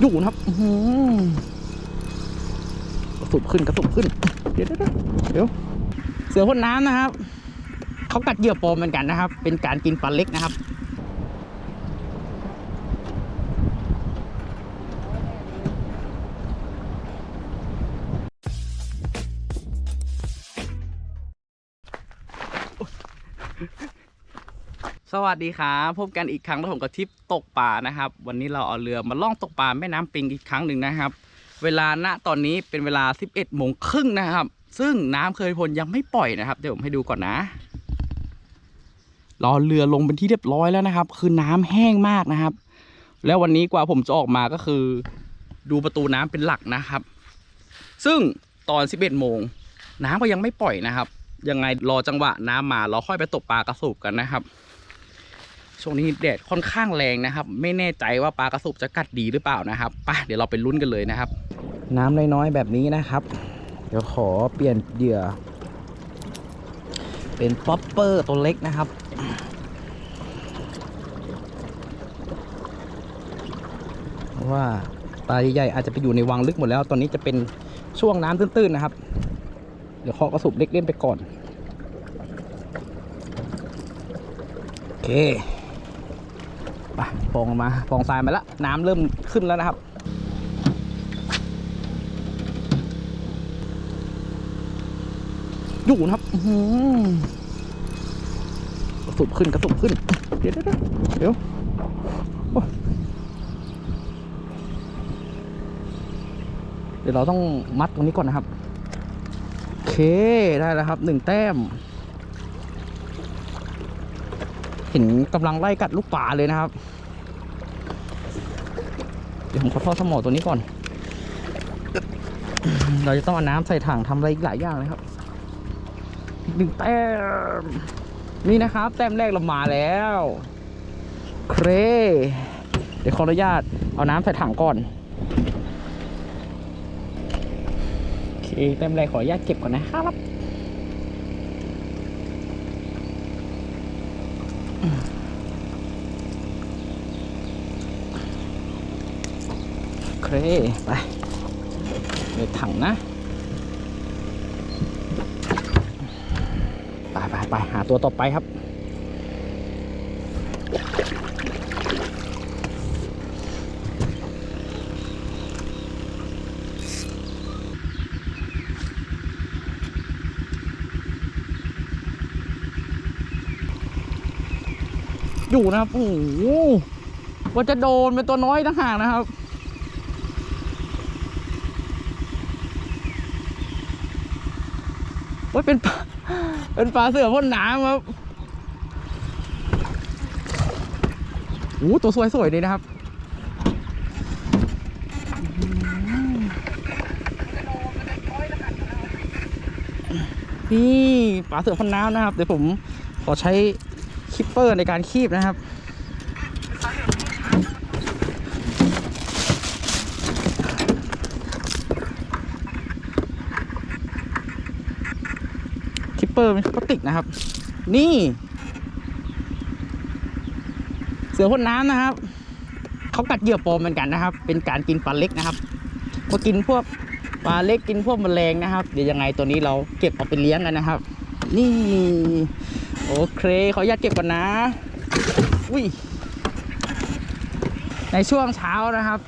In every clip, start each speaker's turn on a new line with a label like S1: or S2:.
S1: อยู่นะครับอื้อหือกระสุบขึ้นกระสุบขึ้นเดี๋ยวเดี๋ยวเดี๋ยวเสือพ่นน้ำนะครับ เขากัดเหยื่อปลอมเหมือนกันนะครับ เป็นการกินปลาเล็กนะครับ สวัสดีครับพบกันอีกครั้งแล้วผมกับทิปตกปลานะครับ วันนี้เราเอาเรือมาล่องตกปลาแม่น้ำปิงอีกครั้งหนึ่งนะครับ เวลาณตอนนี้เป็นเวลา 11โมงครึ่งนะครับ ซึ่งน้ำเคยพลยังไม่ปล่อยนะครับเดี๋ยวผมให้ดูก่อนนะรอเรือลงเป็นที่เรียบร้อยแล้วนะครับ คือน้ำแห้งมากนะครับ แล้ววันนี้กว่าผมจะออกมาก็คือ ดูประตูน้ำเป็นหลักนะครับ ซึ่งตอน 11โมงน้ำก็ยังไม่ปล่อยนะครับยังไงรอจังหวะน้ำมาเราค่อยไปตกปลากระสูบกันนะครับ ช่วงนี้แดดค่อนข้างแรงนะครับ ไม่แน่ใจว่าปลากระสุบจะกัดดีหรือเปล่านะครับไปเดี๋ยวเราไปลุ้นกันเลยนะครับ น้ำน้อยๆแบบนี้นะครับ เดี๋ยวขอเปลี่ยนเหยื่อ เป็นป๊อปเปอร์ตัวเล็กนะครับเพราะว่าปลาใหญ่ๆอาจจะไปอยู่ในวังลึกหมดแล้ว ตอนนี้จะเป็นช่วงน้ำตื้นๆนะครับ เดี๋ยวขอกระสุบเล็กเล่นไปก่อนโอเค ฟองมาฟองทรายมาแล้วน้ำเริ่มขึ้นแล้วนะครับอยู่นะครับกระสุบขึ้นกระสุบขึ้น เดี๋ยวเดี๋ยวเดี๋ยวเดี๋ยวเราต้องมัดตรงนี้ก่อนนะครับ โอเคได้แล้วครับหนึ่งแต้ม เห็นกำลังไล่กัดลูกป่าเลยนะครับ ดี๋ยวผมขอทอดสมอตัวนี้ก่อน เราจะต้องเอาน้ำใส่ถังทำอะไรอีกหลายอย่างเลยครับหนึ่งแต้มนี่นะครับ แต้มแรกเรามาแล้วเครเดี๋ยวขออนุญาตเอาน้ำใส่ถังก่อนโอเคแต้มแรกขออนุญาตเก็บก่อนนะครับ โอเค ไปในถังนะ ไปไปไปหาตัวต่อไปครับ อยู่นะครับ โอ้โหว่าจะโดนเป็นตัวน้อยต่างหากนะครับ ว่าเป็นปลาเป็นปลาเสือพ่นน้ำครับโอ้ตัวสวยๆเลยนะครับนี่ปลาเสือพ่นน้ำนะครับ เดี๋ยวผมขอใช้คิปเปอร์ในการคีบนะครับ เปอร์เป็นพลาสติกนะครับ นี่ เสือพ่นน้ำนะครับเขากัดเหยื่อปลอมเหมือนกันนะครับ เป็นการกินปลาเล็กนะครับก็กินพวกปลาเล็กกินพวกแมลงนะครับ เดี๋ยวยังไงตัวนี้เราเก็บเอาไปเลี้ยงกันนะครับ นี่โอเคขออนุญาตเก็บก่อนนะอุ้ยในช่วงเช้านะครับ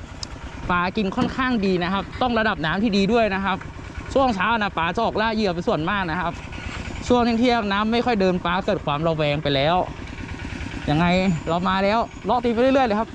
S1: ปลากินค่อนข้างดีนะครับ ต้องระดับน้ำที่ดีด้วยนะครับ ช่วงเช้านะปลาจะออกล่าเหยื่อเป็นส่วนมากนะครับ ช่วงเที่ยงน้ำไม่ค่อยเดินปลาเกิดความระแวงไปแล้วยังไงเรามาแล้วเลาะตีไปเรื่อยๆเลยครับ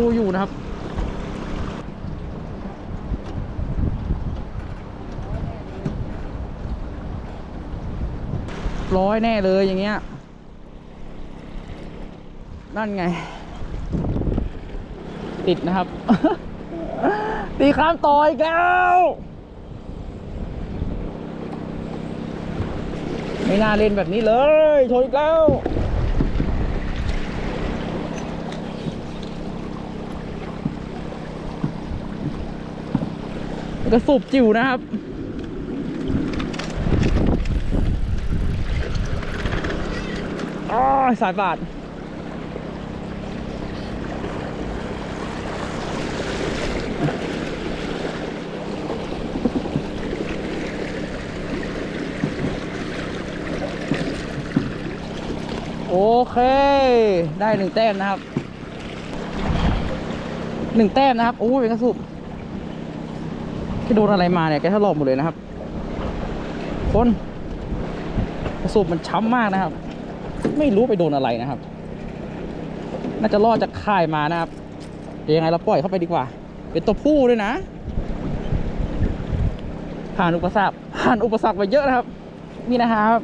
S1: โอ้อยู่นะครับร้อยแน่เลยอย่างเงี้ย นั่นไง ติดนะครับ ตีข้ามต่ออีกแล้วไม่น่าเล่นแบบนี้เลยชนอีกแล้ว กระสูบจิ๋วนะครับอ้าวสายบาดโอเค ได้หนึ่งแต้มนะครับหนึ่งแต้มนะครับ โอ้ยเป็นกระสุบ โดนอะไรมาเนี่ยแกถลอกหมดเลยนะครับ คนกระสุบมันช้ำมากนะครับ ไม่รู้ไปโดนอะไรนะครับ น่าจะรอดจากค่ายมานะครับเดี๋ยวยังไงเราปล่อยเข้าไปดีกว่า เป็นตัวผู้ด้วยนะ ผ่านอุปสรรคผ่านอุปสรรคไปเยอะนะครับ นี่นะครับ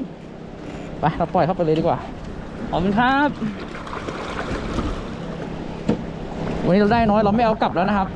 S1: ไปเราปล่อยเข้าไปเลยดีกว่าขอบคุณครับ วันนี้เราได้น้อยเราไม่เอากลับแล้วนะครับ